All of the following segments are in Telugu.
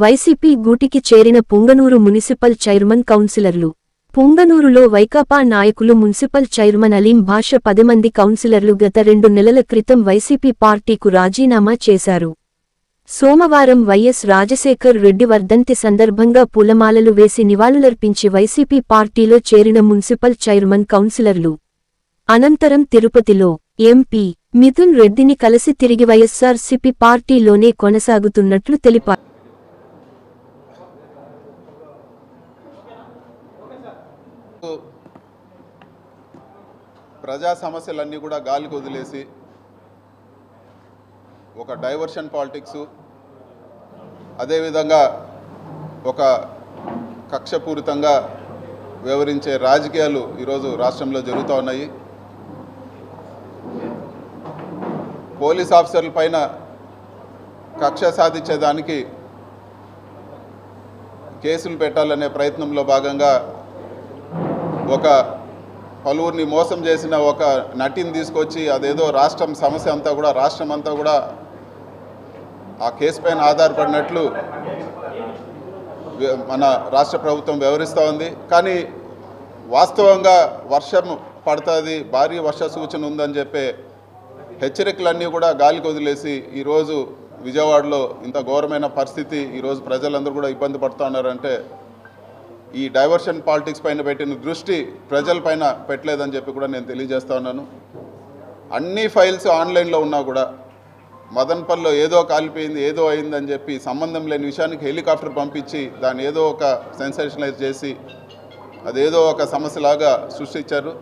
వైసీపీ గూటికి చేరిన పుంగనూరు మున్సిపల్ చైర్మన్ కౌన్సిలర్లు. పుంగనూరులో వైకాపా నాయకులు మున్సిపల్ చైర్మన్ అలీం భాష పది మంది కౌన్సిలర్లు గత రెండు నెలల క్రితం వైసీపీ పార్టీకు రాజీనామా చేశారు. సోమవారం వైఎస్ రాజశేఖర్ రెడ్డి వర్ధంతి సందర్భంగా పూలమాలలు వేసి నివాళులర్పించి వైసీపీ పార్టీలో చేరిన మున్సిపల్ చైర్మన్ కౌన్సిలర్లు. అనంతరం తిరుపతిలో ఎంపీ మిథున్ రెడ్డిని కలిసి తిరిగి వైఎస్సార్సీపీ పార్టీలోనే కొనసాగుతున్నట్లు తెలిపారు ప్రజా సమస్యలన్నీ కూడా గాలికి వదిలేసి ఒక డైవర్షన్ పాలిటిక్స్ అదేవిధంగా ఒక కక్షపూరితంగా వివరించే రాజకీయాలు ఈరోజు రాష్ట్రంలో జరుగుతూ ఉన్నాయి. పోలీస్ ఆఫీసర్ల పైన కక్ష సాధించేదానికి కేసులు పెట్టాలనే ప్రయత్నంలో భాగంగా ఒక పలువురిని మోసం చేసిన ఒక నటిని తీసుకొచ్చి అదేదో రాష్ట్రం సమస్య అంతా కూడా రాష్ట్రం అంతా కూడా ఆ కేసు పైన ఆధారపడినట్లు మన రాష్ట్ర ప్రభుత్వం వ్యవహరిస్తూ ఉంది. కానీ వాస్తవంగా వర్షం పడుతుంది భారీ వర్ష సూచన ఉందని చెప్పే హెచ్చరికలన్నీ కూడా గాలికి వదిలేసి ఈరోజు విజయవాడలో ఇంత ఘోరమైన పరిస్థితి ఈరోజు ప్రజలందరూ కూడా ఇబ్బంది పడుతూ ఉన్నారంటే ఈ డైవర్షన్ పాలిటిక్స్ పైన పెట్టిన దృష్టి ప్రజలపైన పెట్టలేదని చెప్పి కూడా నేను తెలియజేస్తా ఉన్నాను. అన్ని ఫైల్స్ ఆన్లైన్లో ఉన్నా కూడా మదన్పల్లో ఏదో కాలిపోయింది ఏదో అయిందని చెప్పి సంబంధం లేని విషయానికి హెలికాప్టర్ పంపించి దాన్ని ఏదో ఒక సెన్సేషనలైజ్ చేసి అదేదో ఒక సమస్యలాగా సృష్టించారు.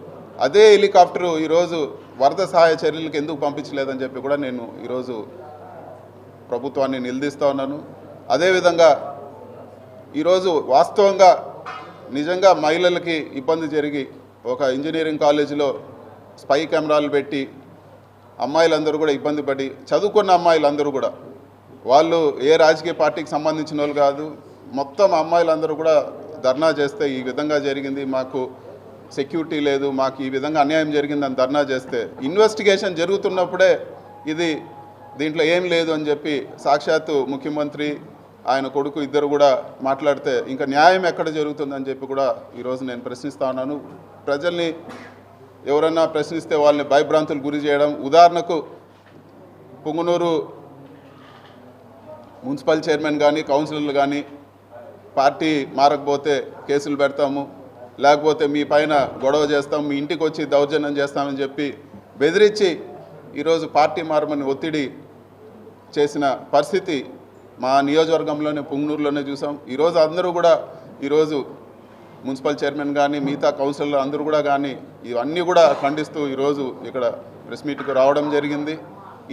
అదే హెలికాప్టరు ఈరోజు వరద సహాయ చర్యలకు ఎందుకు పంపించలేదని చెప్పి కూడా నేను ఈరోజు ప్రభుత్వాన్ని నిలదీస్తూ ఉన్నాను. అదేవిధంగా ఈరోజు వాస్తవంగా నిజంగా మహిళలకి ఇబ్బంది జరిగి ఒక ఇంజనీరింగ్ కాలేజీలో స్పై కెమెరాలు పెట్టి అమ్మాయిలందరూ కూడా ఇబ్బంది పడి చదువుకున్న అమ్మాయిలందరూ కూడా. వాళ్ళు ఏ రాజకీయ పార్టీకి సంబంధించిన వాళ్ళు కాదు మొత్తం అమ్మాయిలందరూ కూడా ధర్నా చేస్తే ఈ విధంగా జరిగింది మాకు సెక్యూరిటీ లేదు మాకు ఈ విధంగా అన్యాయం జరిగిందని ధర్నా చేస్తే ఇన్వెస్టిగేషన్ జరుగుతున్నప్పుడే ఇది దీంట్లో ఏం లేదు అని చెప్పి సాక్షాత్తు ముఖ్యమంత్రి ఆయన కొడుకు ఇద్దరు కూడా మాట్లాడితే ఇంకా న్యాయం ఎక్కడ జరుగుతుందని చెప్పి కూడా ఈరోజు నేను ప్రశ్నిస్తా ఉన్నాను. ప్రజల్ని ఎవరన్నా ప్రశ్నిస్తే వాళ్ళని భయభ్రాంతులు గురి చేయడం ఉదాహరణకు పుంగునూరు మున్సిపల్ చైర్మన్ కానీ కౌన్సిలర్లు కానీ పార్టీ మారకపోతే కేసులు పెడతాము లేకపోతే మీ పైన గొడవ చేస్తాం మీ ఇంటికి వచ్చి దౌర్జన్యం చేస్తామని చెప్పి బెదిరించి ఈరోజు పార్టీ మారమని ఒత్తిడి చేసిన పరిస్థితి మా నియోజకవర్గంలోనే పుంగనూరులోనే చూసాం. ఈరోజు అందరూ కూడా ఈరోజు మున్సిపల్ చైర్మన్ కానీ మిగతా కౌన్సిలర్ అందరూ కూడా కానీ ఇవన్నీ కూడా ఖండిస్తూ ఈరోజు ఇక్కడ ప్రెస్ మీట్కి రావడం జరిగింది.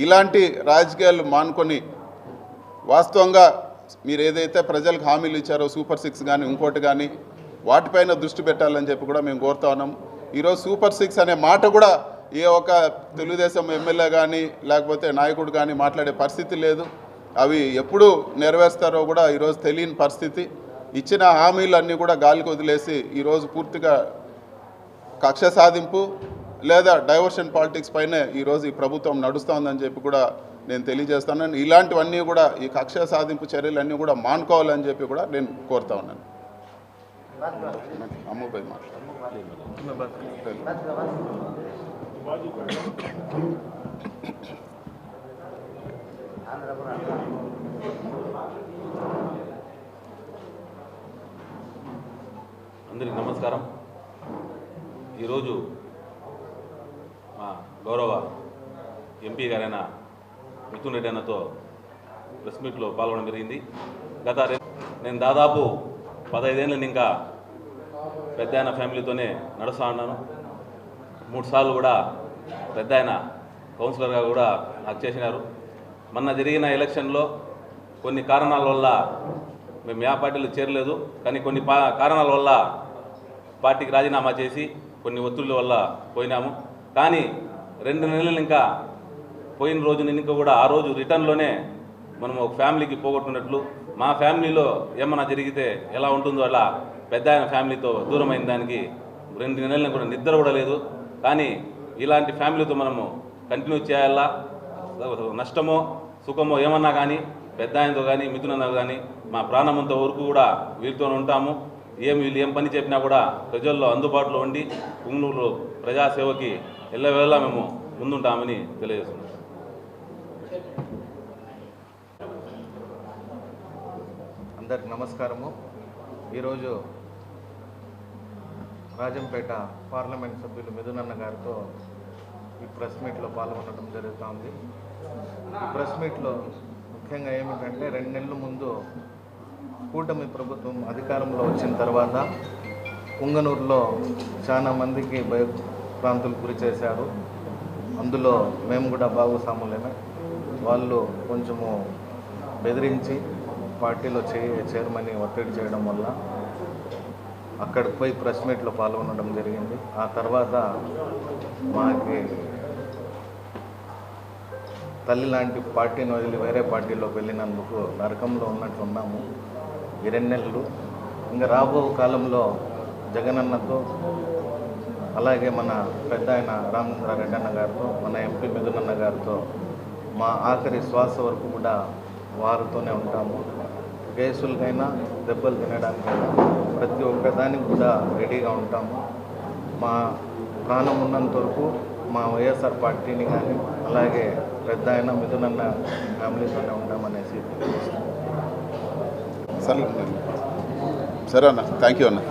ఇలాంటి రాజకీయాలు మానుకొని వాస్తవంగా మీరు ఏదైతే ప్రజలకు హామీలు ఇచ్చారో సూపర్ సిక్స్ కానీ ఇంకోటి కానీ వాటిపైన దృష్టి పెట్టాలని చెప్పి కూడా మేము కోరుతా ఉన్నాం. ఈరోజు సూపర్ సిక్స్ అనే మాట కూడా ఏ ఒక్క తెలుగుదేశం ఎమ్మెల్యే కానీ లేకపోతే నాయకుడు కానీ మాట్లాడే పరిస్థితి లేదు. అవి ఎప్పుడు నెరవేరుస్తారో కూడా ఈరోజు తెలియని పరిస్థితి. ఇచ్చిన హామీలన్నీ కూడా గాలికి వదిలేసి ఈరోజు పూర్తిగా కక్ష సాధింపు లేదా డైవర్షన్ పాలిటిక్స్ పైనే ఈరోజు ఈ ప్రభుత్వం నడుస్తోందని చెప్పి కూడా నేను తెలియజేస్తాను. ఇలాంటివన్నీ కూడా ఈ కక్ష సాధింపు చర్యలన్నీ కూడా మానుకోవాలని చెప్పి కూడా నేను కోరుతా ఉన్నాను. అమ్ముపై మాట్లాడు. నమస్కారం. ఈరోజు మా గౌరవ ఎంపీ గారైన మిథున్ రెడ్డి అన్నతో ప్రెస్ మీట్లో పాల్గొనడం జరిగింది. గత నేను దాదాపు పదహైదేళ్ళని ఇంకా పెద్ద ఆయన ఫ్యామిలీతోనే నడుస్తూ ఉన్నాను. మూడు సార్లు కూడా పెద్ద ఆయన కౌన్సిలర్గా కూడా నాకు చేసినారు. మొన్న జరిగిన ఎలక్షన్లో కొన్ని కారణాల వల్ల మేము యా పార్టీలో చేరలేదు. కానీ కొన్ని పా కారణాల వల్ల పార్టీకి రాజీనామా చేసి కొన్ని ఒత్తిళ్ళ వల్ల పోయినాము. కానీ రెండు నెలలు ఇంకా పోయిన రోజు ఇంకా కూడా ఆ రోజు రిటర్న్లోనే మనం ఒక ఫ్యామిలీకి పోగొట్టుకున్నట్లు మా ఫ్యామిలీలో ఏమన్నా జరిగితే ఎలా ఉంటుందో అలా పెద్ద ఆయన ఫ్యామిలీతో దూరమైన దానికి రెండు నెలలు కూడా నిద్ర కూడా లేదు. కానీ ఇలాంటి ఫ్యామిలీతో మనము కంటిన్యూ చేయాలా? నష్టమో సుఖమో ఏమన్నా కానీ పెద్ద ఆయనతో కానీ మిథునన్న కానీ మా ప్రాణమంత వరకు కూడా వీరితో ఉంటాము. ఏం వీళ్ళు ఏం పని చెప్పినా కూడా ప్రజల్లో అందుబాటులో ఉండి పుంగనూరు ప్రజాసేవకి ఎల్లవేళ మేము ముందుంటామని తెలియజేస్తున్నాం. అందరికి నమస్కారము. ఈరోజు రాజంపేట పార్లమెంట్ సభ్యులు మిథునన్న గారితో ఈ ప్రెస్ మీట్లో పాల్గొనడం జరుగుతోంది. ఈ ప్రెస్ మీట్లో ముఖ్యంగా ఏమిటంటే రెండు నెలల ముందు కూటమి ప్రభుత్వం అధికారంలో వచ్చిన తర్వాత ఉంగనూరులో చాలా మందికి భయభ్రాంతులు గురి చేశారు. అందులో మేము కూడా భాగస్వాములమే వాళ్ళు కొంచెము బెదిరించి పార్టీలో చే చేరమని ఒత్తిడి చేయడం వల్ల అక్కడికి పోయి ప్రెస్ మీట్లో పాల్గొనడం జరిగింది. ఆ తర్వాత మాకి తల్లి లాంటి పార్టీని వదిలి వేరే పార్టీలోకి వెళ్ళినందుకు నరకంలో ఉన్నట్లున్నాము. ఈ రెండు నెలలు. ఇంకా రాబో కాలంలో జగనన్నతో అలాగే మన పెద్ద ఆయన రామచంద్రారెడ్డి అన్న గారితో మన ఎంపీ మిథునన్న గారితో మా ఆఖరి శ్వాస వరకు కూడా వారితోనే ఉంటాము. కేసులకైనా దెబ్బలు తినడానికైనా ప్రతి ఒక్క దానికి కూడా రెడీగా ఉంటాము. మా ప్రాణం ఉన్నంత వరకు మా వైఎస్ఆర్ పార్టీని కానీ అలాగే పెద్ద ఆయన మిథునన్న ఫ్యామిలీతోనే ఉంటామనేసి సరే సరే అన్న. థ్యాంక్ యూ అన్న.